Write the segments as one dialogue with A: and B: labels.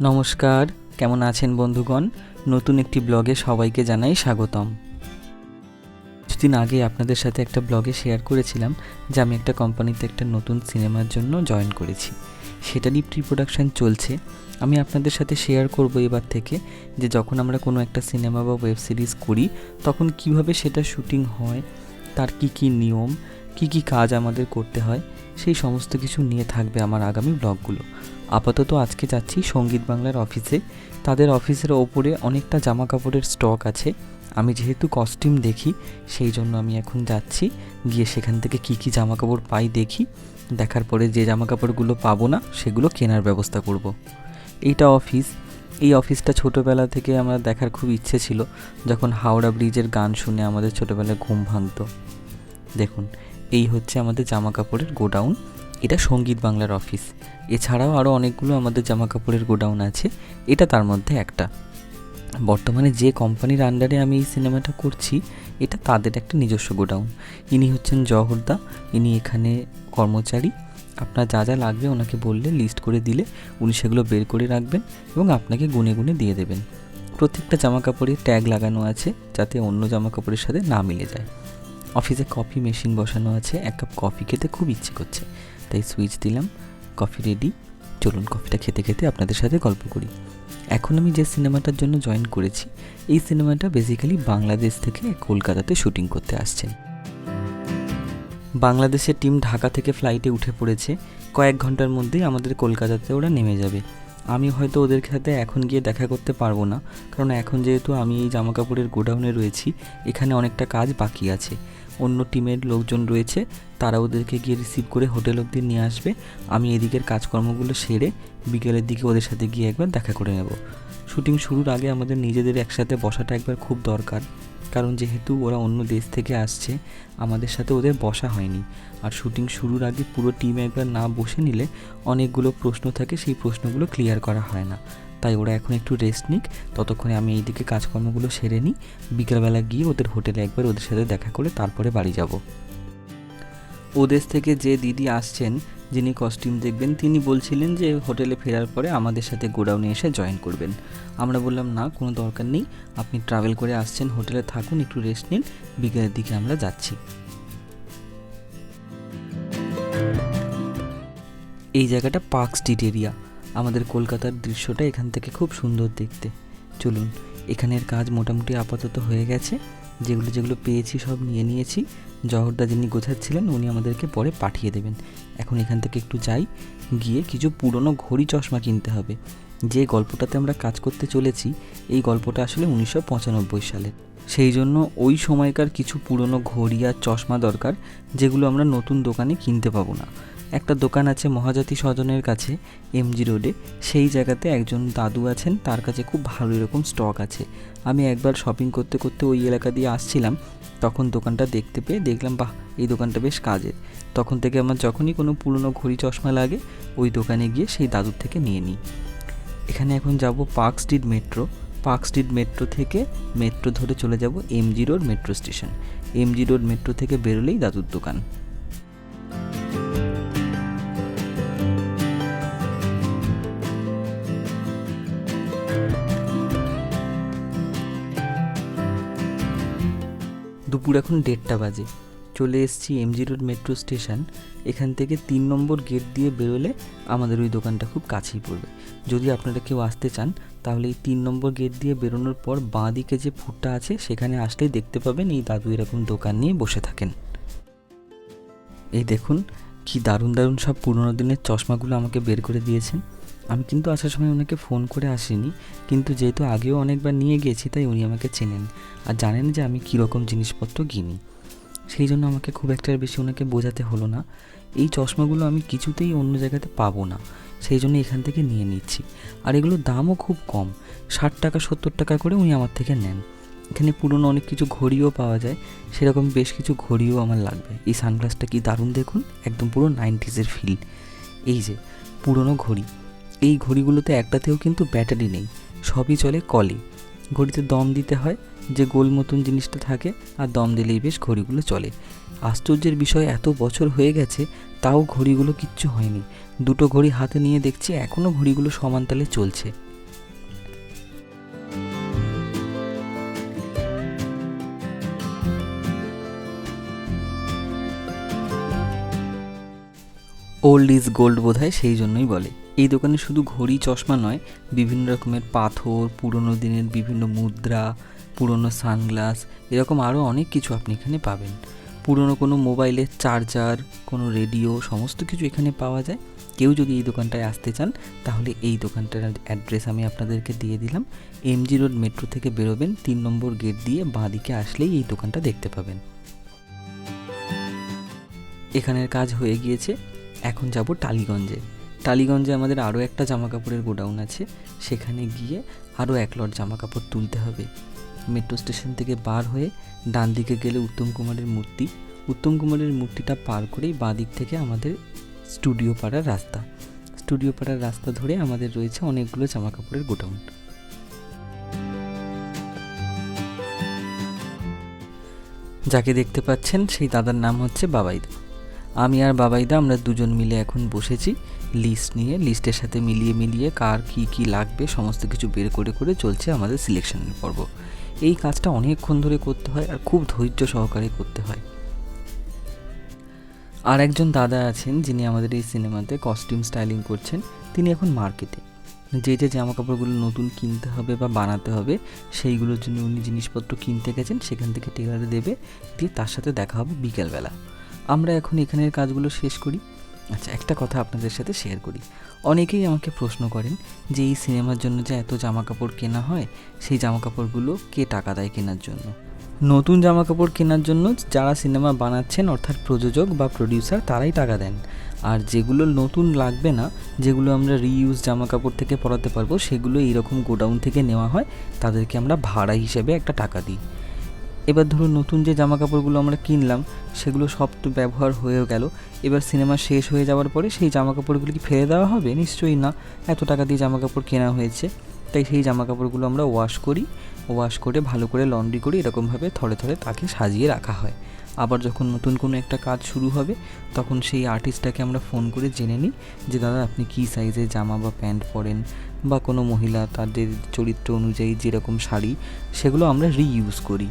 A: নমস্কার, কেমন আছেন বন্ধুগণ? নতুন একটি ব্লগে সবাইকে জানাই স্বাগতম। কিছুদিন আগে আপনাদের সাথে একটা ব্লগে শেয়ার করেছিলাম যে আমি একটা কোম্পানিতে একটা নতুন সিনেমার জন্য জয়েন করেছি। সেটারই প্রি প্রোডাকশান চলছে। আমি আপনাদের সাথে শেয়ার করব এবার থেকে যে যখন আমরা কোনো একটা সিনেমা বা ওয়েব সিরিজ করি, তখন কীভাবে সেটা শুটিং হয়, তার কি কি নিয়ম কি কি কাজ আমাদের করতে হয়, সেই সমস্ত কিছু নিয়ে থাকবে আমার আগামী ব্লগগুলো। আপাতত আজকে যাচ্ছি সংগীত বাংলার অফিসে। তাদের অফিসের ওপরে অনেকটা জামা কাপড়ের স্টক আছে। আমি যেহেতু কস্টিউম দেখি, সেই জন্য আমি এখন যাচ্ছি। গিয়ে সেখান থেকে কি কি জামা কাপড় পাই দেখি। দেখার পরে যে জামা কাপড়গুলো পাবো না, সেগুলো কেনার ব্যবস্থা করব। এইটা অফিস। এই অফিসটা ছোটোবেলা থেকে আমার দেখার খুব ইচ্ছে ছিল, যখন হাওড়া ব্রিজের গান শুনে আমাদের ছোটোবেলায় ঘুম ভাঙতো। দেখুন এই হচ্ছে আমাদের জামা কাপড়ের গোডাউন। এটা সংগীত বাংলার অফিস। এছাড়াও আরও অনেকগুলো আমাদের জামা কাপড়ের গোডাউন আছে। এটা তার মধ্যে একটা। বর্তমানে যে কোম্পানির আন্ডারে আমি এই সিনেমাটা করছি, এটা তাদের একটা নিজস্ব গোডাউন। ইনি হচ্ছেন জহরদা ইনি এখানে কর্মচারী। আপনার যা যা লাগবে ওনাকে বললে লিস্ট করে দিলে উনি সেগুলো বের করে রাখবেন এবং আপনাকে গুনে গুনে দিয়ে দেবেন। প্রত্যেকটা জামা কাপড়ে ট্যাগ লাগানো আছে যাতে অন্য জামা কাপড়ের সাথে না মিলে যায়। অফিসে কফি মেশিন বসানো আছে, এক কাপ কফি খেতে খুব ইচ্ছে করছে। তাই সুইচ দিলাম, কফি রেডি চলুন কফিটা খেতে খেতে আপনাদের সাথে গল্প করি। এখন আমি যে সিনেমাটার জন্য জয়েন করেছি, এই সিনেমাটা বেসিক্যালি বাংলাদেশ থেকে কলকাতাতে শুটিং করতে আসছেন। বাংলাদেশের টিম ঢাকা থেকে ফ্লাইটে উঠে পড়েছে। কয়েক ঘণ্টার মধ্যেই আমাদের কলকাতাতে ওরা নেমে যাবে। আমি হয়তো ওদের সাথে এখন গিয়ে দেখা করতে পারব না, কারণ এখন যেহেতু আমি এই জামা কাপড়ের গোডাউনে রয়েছি, এখানে অনেকটা কাজ বাকি আছে। অন্য টিমের লোকজন রয়েছে, তারা ওদেরকে গিয়ে রিসিভ করে হোটেল অবধি নিয়ে আসবে। আমি এদিকের কাজকর্মগুলো সেরে বিকেলের দিকে ওদের সাথে গিয়ে একবার দেখা করে নেব। শুটিং শুরুর আগে আমাদের নিজেদের একসাথে বসাটা একবার খুব দরকার, কারণ যেহেতু ওরা অন্য দেশ থেকে আসছে, আমাদের সাথে ওদের বসা হয়নি। আর শুটিং শুরুর আগে পুরো টিম একবার না বসে নিলে অনেকগুলো প্রশ্ন থাকে, সেই প্রশ্নগুলো ক্লিয়ার করা হয় না। তাই ওরা এখন একটু রেস্ট নিক। ততক্ষণে আমি এইদিকে কাজকর্মগুলো সেরে নিই। বিকেলবেলা গিয়ে ওদের হোটেলে একবার ওদের সাথে দেখা করে তারপরে বাড়ি যাব। ও দেশ থেকে যে দিদি আসছেন, যিনি কস্টিউম দেখবেন, তিনি বলছিলেন যে হোটেলে ফেরার পরে আমাদের সাথে গোডাউনে এসে জয়েন করবেন। আমরা বললাম, না, কোনো দরকার নেই। আপনি ট্রাভেল করে আসছেন, হোটেলে থাকুন, একটু রেস্ট নিন। বিকেলের দিকে আমরা যাচ্ছি। এই জায়গাটা পার্ক স্ট্রিট এরিয়া। আমাদের কলকাতার দৃশ্যটা এখান থেকে খুব সুন্দর দেখতে। চলুন, এখানের কাজ মোটামুটি আপাতত হয়ে গেছে। যেগুলো যেগুলো পেয়েছি সব নিয়ে নিয়েছি। জহরদা যিনি গোছাচ্ছিলেন, উনি আমাদেরকে পরে পাঠিয়ে দেবেন। এখন এখান থেকে একটু যাই, গিয়ে কিছু পুরনো ঘড়ি চশমা কিনতে হবে। যে গল্পটাতে আমরা কাজ করতে চলেছি, এই গল্পটা আসলে উনিশশো সালের সেই জন্য ওই সময়কার কিছু পুরনো ঘড়ি আর চশমা দরকার, যেগুলো আমরা নতুন দোকানে কিনতে পাবো না। একটা দোকান আছে মহাজাতি স্বজনের কাছে, এমজি রোডে। সেই জায়গাতে একজন দাদু আছেন, তার কাছে খুব ভালো এরকম স্টক আছে। আমি একবার শপিং করতে করতে ওই এলাকা দিয়ে আসছিলাম, তখন দোকানটা দেখতে পেয়ে দেখলাম, বাহ, এই দোকানটা বেশ কাজের। তখন থেকে আমার যখনই কোনো পুরনো ঘড়ি চশমা লাগে, ওই দোকানে গিয়ে সেই দাদুর থেকে নিয়ে নিই। এখানে এখন যাব park street metro. Park street metro থেকে মেট্রো ধরে চলে যাব MG road metro station. MG road metro থেকে বেরোলেই দাদুর দোকান। দুপুর এখন দেড়টা বাজে। চলে এসেছি এমজি রোড মেট্রো স্টেশন এখান থেকে তিন নম্বর গেট দিয়ে বেরোলে আমাদের ওই দোকানটা খুব কাছেই পড়বে। যদি আপনারা কেউ আসতে চান, তাহলে এই তিন নম্বর গেট দিয়ে বেরোনোর পর বাঁ দিকে যে ফুটটা আছে, সেখানে আসলেই দেখতে পাবেন এই দাদু এরকম দোকান নিয়ে বসে থাকেন। এই দেখুন, কি দারুণ দারুণ সব পুরোনো দিনের চশমাগুলো আমাকে বের করে দিয়েছেন। আমি কিন্তু আসার সময় ওনাকে ফোন করে আসিনি, কিন্তু যেহেতু আগেও অনেকবার নিয়ে গিয়েছি তাই উনি আমাকে চেনেন আর জানেন যে আমি কীরকম জিনিসপত্র কিনি। সেই জন্য আমাকে খুব একটা বেশি ওনাকে বোঝাতে হলো না। এই চশমাগুলো আমি কিছুতেই অন্য জায়গাতে পাবো না, সেই জন্য এখান থেকে নিয়ে নিচ্ছি। আর এগুলোর দামও খুব কম, ষাট টাকা, সত্তর টাকা করে উনি আমার থেকে নেন। এখানে পুরনো অনেক কিছু ঘড়িও পাওয়া যায়, সেরকম বেশ কিছু ঘড়িও আমার লাগবে। এই সানগ্লাসটা কি দারুণ দেখুন, একদম পুরো নাইনটিজের ফিল এই যে, পুরনো ঘড়ি। এই ঘড়িগুলোতে একটাতেও কিন্তু ব্যাটারি নেই, সবই চলে কলে ঘড়িতে দম দিতে হয়, যে গোল মতন জিনিসটা থাকে, আর দম দিলেই বেশ ঘড়িগুলো চলে। আশ্চর্যের বিষয়, এত বছর হয়ে গেছে, তাও ঘড়িগুলো কিচ্ছু হয়নি। দুটো ঘড়ি হাতে নিয়ে দেখছি এখনও ঘড়িগুলো সমানতালে চলছে। ওল্ড ইজ গোল্ড বোধ হয় সেই জন্যই বলে। এই দোকানে শুধু ঘড়ি, চশমা নয়, বিভিন্ন রকমের পাথর, পুরনো দিনের বিভিন্ন মুদ্রা, পুরনো সানগ্লাস, এরকম আরও অনেক কিছু আপনি এখানে পাবেন। পুরনো কোনো মোবাইলের চার্জার, কোনো রেডিও, সমস্ত কিছু এখানে পাওয়া যায়। কেউ যদি এই দোকানটায় আসতে চান, তাহলে এই দোকানটার অ্যাড্রেস আমি আপনাদেরকে দিয়ে দিলাম। এমজি রোড মেট্রো থেকে বেরোবেন, তিন নম্বর গেট দিয়ে বাঁ দিকে আসলেই এই দোকানটা দেখতে পাবেন। এখানের কাজ হয়ে গিয়েছে। এখন যাব টালিগঞ্জে। টালিগঞ্জে আমাদের আরও একটা জামা কাপড়ের গোডাউন আছে। সেখানে গিয়ে আরও এক লট জামা কাপড় তুলতে হবে। মেট্রো স্টেশন থেকে বার হয়ে ডান দিকে গেলে উত্তম কুমারের মূর্তি। উত্তম কুমারের মূর্তিটা পার করেই বাঁ দিক থেকে আমাদের স্টুডিও পাড়ার রাস্তা। স্টুডিও পাড়ার রাস্তা ধরে আমাদের রয়েছে অনেকগুলো জামা কাপড়ের গোডাউন। যাকে দেখতে পাচ্ছেন সেই দাদার নাম হচ্ছে বাবাইদা। আমি আর বাবাইদা আমরা দুজন মিলে এখন বসেছি লিস্ট নিয়ে। লিস্টের সাথে মিলিয়ে মিলিয়ে কার কি কি লাগবে, সমস্ত কিছু বের করে করে চলছে আমাদের সিলেকশনের পর্ব। এই কাজটা অনেকক্ষণ ধরে করতে হয় আর খুব ধৈর্য সহকারে করতে হয়। আর একজন দাদা আছেন যিনি আমাদের এই সিনেমাতে কস্টিউম স্টাইলিং করছেন, তিনি এখন মার্কেটে যে যে জামা কাপড়গুলো নতুন কিনতে হবে বা বানাতে হবে, সেইগুলোর জন্য উনি জিনিসপত্র কিনতে গেছেন, সেখান থেকে টেলারে দেবে, দিয়ে তার সাথে দেখা হবে বিকেলবেলা। আমরা এখন এখানের কাজগুলো শেষ করি। আচ্ছা একটা কথা আপনাদের সাথে শেয়ার করি। অনেকেই আমাকে প্রশ্ন করেন যে, এই সিনেমার জন্য যে এত জামা কাপড় কেনা হয়, সেই জামা কাপড়গুলো কে টাকা দেয় কেনার জন্য? নতুন জামা কাপড় কেনার জন্য যারা সিনেমা বানাচ্ছেন, অর্থাৎ প্রযোজক বা প্রডিউসার তারাই টাকা দেন। আর যেগুলো নতুন লাগবে না, যেগুলো আমরা রিইউজ জামা কাপড় থেকে পরাতে পারব, সেগুলো এইরকম গোডাউন থেকে নেওয়া হয়, তাদেরকে আমরা ভাড়া হিসেবে একটা টাকা দিই। এবার ধরুন নতুন যে জামা কাপড়গুলো আমরা কিনলাম, সেগুলো সব তো ব্যবহার হয়েও গেল। এবার সিনেমা শেষ হয়ে যাওয়ার পরে সেই জামা কাপড়গুলো কি ফেলে দেওয়া হবে? নিশ্চয়ই না। এত টাকা দিয়ে জামা কাপড় কেনা হয়েছে। তাই সেই জামা কাপড়গুলো আমরা ওয়াশ করি। ওয়াশ করে ভালো করে লন্ড্রি করি এরকমভাবে থরে থরে তাকে সাজিয়ে রাখা হয়। আবার যখন নতুন কোনো একটা কাজ শুরু হবে, তখন সেই আর্টিস্টটাকে আমরা ফোন করে জেনে নিই যে, দাদা, আপনি কী সাইজের জামা বা প্যান্ট পরেন? বা কোনো মহিলা তাদের চরিত্র অনুযায়ী যেরকম শাড়ি, সেগুলো আমরা রিইউজ করি।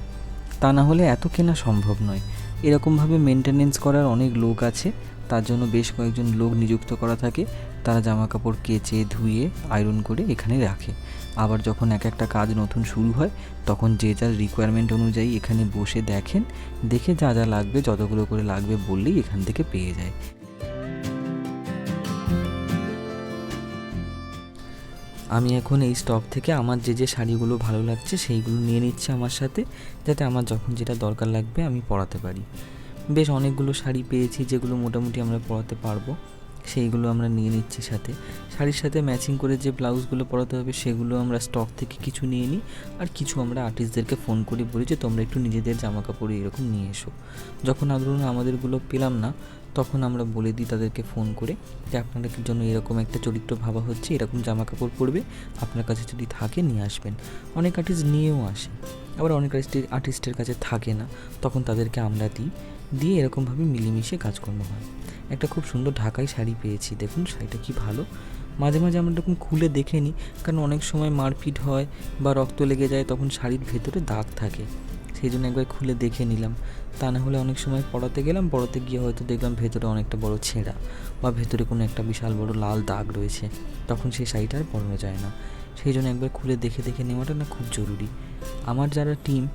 A: তা না হলে এত কেনা সম্ভব নয়। এরকমভাবে মেনটেনেন্স করার অনেক লোক আছে, তার জন্য বেশ কয়েকজন লোক নিযুক্ত করা থাকে। তারা জামা কাপড় কেচে, ধুয়ে আয়রন করে এখানে রাখে। আবার যখন এক একটা কাজ নতুন শুরু হয়, তখন যে যার রিকোয়ারমেন্ট অনুযায়ী এখানে বসে দেখেন, দেখে যা যা লাগবে, যতগুলো করে লাগবে বললেই এখান থেকে পেয়ে যায়। আমি এখন এই স্টক থেকে আমার যে যে শাড়িগুলো ভালো লাগছে সেইগুলো নিয়ে নিচ্ছি আমার সাথে, যাতে আমার যখন যেটা দরকার লাগবে আমি পরাতে পারি। বেশ অনেকগুলো শাড়ি পেয়েছি যেগুলো মোটামুটি আমরা পরাতে পারব, সেইগুলো আমরা নিয়ে নিচ্ছি সাথে। শাড়ির সাথে ম্যাচিং করে যে ব্লাউজগুলো পরাতে হবে সেগুলো আমরা স্টক থেকে কিছু নিয়ে নিই, আর কিছু আমরা আর্টিস্টদেরকে ফোন করে, বলি যে তোমরা একটু নিজেদের জামা কাপড় এরকম নিয়ে এসো। যখন ধরুন আমাদেরগুলো পেলাম না তখন আমরা বলে দিই তাদেরকে ফোন করে যে আপনাদের জন্য এরকম একটা চরিত্র ভাবা হচ্ছে, এরকম জামা কাপড় পরবে, আপনার কাছে যদি থাকে নিয়ে আসবেন। অনেক আর্টিস্ট নিয়েও আসে, আবার অনেক আর্টিস্ট আর্টিস্টের কাছে থাকে না। তখন তাদেরকে আমরা দিই, দিয়ে এরকমভাবে মিলেমিশে কাজকর্ম হয়। একটা খুব সুন্দর ঢাকাই শাড়ি পেয়েছি, দেখুন শাড়িটা কি ভালো। মাঝে মাঝে আমরা এরকম খুলে দেখে নিই, কারণ অনেক সময় মারপিট হয় বা রক্ত লেগে যায়, তখন শাড়ির ভেতরে দাগ থাকে। সেই জন্য একবার খুলে দেখে নিলাম। তা না হলে অনেক সময় পড়াতে গেলাম, পড়াতে গিয়ে হয়তো দেখলাম ভেতরে অনেকটা বড় ছেঁড়া বা ভেতরে কোনো একটা বিশাল বড় লাল দাগ রয়েছে। তখন সেই শাড়িটা আর পরানো যায় না। সেই জন্য একবার খুলে দেখে দেখে নেওয়াটা না খুব জরুরি। আমার যারা টিম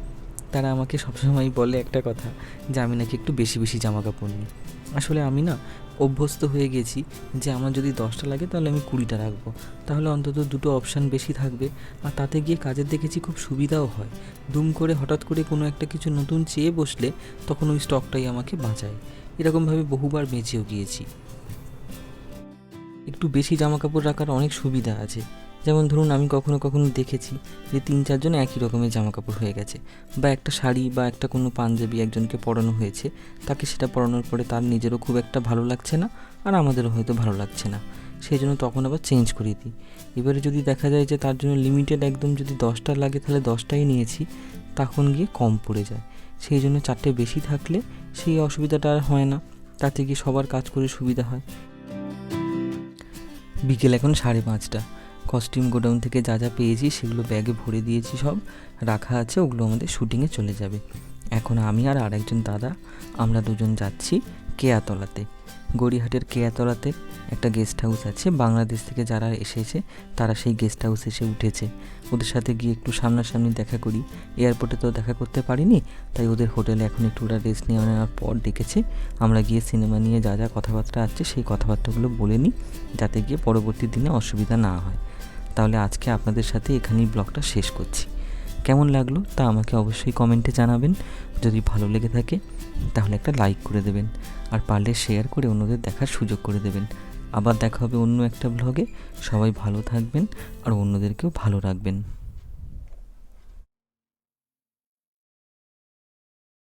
A: তারা আমাকে সবসময় বলে একটা কথা যে, আমি নাকি একটু বেশি বেশি জামা কাপড় নিই। আসলে আমি না অভ্যস্ত হয়ে গেছি যে আমার যদি দশটা লাগে তাহলে আমি কুড়িটা রাখব। তাহলে অন্তত দুটো অপশান বেশি থাকবে। আর তাতে গিয়ে কাজের দেখেছি খুব সুবিধাও হয়। দুম করে হঠাৎ করে কোনো একটা কিছু নতুন চেয়ে বসলে তখন ওই স্টকটাই আমাকে বাঁচায়। এরকমভাবে বহুবার বেঁচেও গিয়েছি। একটু বেশি জামাকাপড় রাখার অনেক সুবিধা আছে। যেমন ধরুন আমি কখনো কখনো দেখেছি যে তিন চারজন একই রকমের জামা কাপড় হয়ে গেছে বা একটা শাড়ি বা একটা কোনো পাঞ্জাবি একজনকে পরানো হয়েছে, তাকে সেটা পরানোর পরে তার নিজেরও খুব একটা ভালো লাগছে না আর আমাদেরও হয়তো ভালো লাগছে না। সেই জন্য তখন আবার চেঞ্জ করে দিই। এবারে যদি দেখা যায় যে তার জন্য লিমিটেড একদম যদি দশটা লাগে তাহলে দশটাই নিয়েছি, তখন গিয়ে কম পড়ে যায়। সেই জন্য চারটে বেশি থাকলে সেই অসুবিধাটা আর হয় না, তাতে গিয়ে সবার কাজ করে সুবিধা হয়। বিকেল এখন সাড়ে পাঁচটা। কস্টিউম গোডাউন থেকে যা যা পেয়েছি সেগুলো ব্যাগে ভরে দিয়েছি সব, রাখা আছে, ওগুলো আমাদের শুটিংয়ে চলে যাবে। এখন আমি আর আরেকজন দাদা, আমরা দুজন যাচ্ছি কেয়াতলাতে। গড়িয়াহাটের কেয়াতলাতে একটা গেস্ট হাউস আছে, বাংলাদেশ থেকে যারা এসেছে, তারা সেই গেস্ট হাউসে এসে উঠেছে। ওদের সাথে গিয়ে একটু সামনাসামনি দেখা করি। এয়ারপোর্টে তো দেখা করতে পারিনি, তাই ওদের হোটেলে এখন একটু ওরা রেস্ট নিয়ে নেওয়ার পর ডেকেছে। আমরা গিয়ে সিনেমা নিয়ে যা যা কথাবার্তা আছে, সেই কথাবার্তাগুলো বলে নিই, যাতে গিয়ে পরবর্তী দিনে অসুবিধা না হয়। তাহলে আজকে আপনাদের সাথে এখানেই ব্লগটা শেষ করছি। কেমন লাগল তা আমাকে অবশ্যই কমেন্টে জানাবেন। যদি ভালো লেগে থাকে, তাহলে একটা লাইক করে দেবেন। আর পারলে শেয়ার করে অন্যদের দেখার সুযোগ করে দেবেন। আবার দেখা হবে অন্য একটা ব্লগে সবাই ভালো থাকবেন আর অন্যদেরকেও ভালো রাখবেন।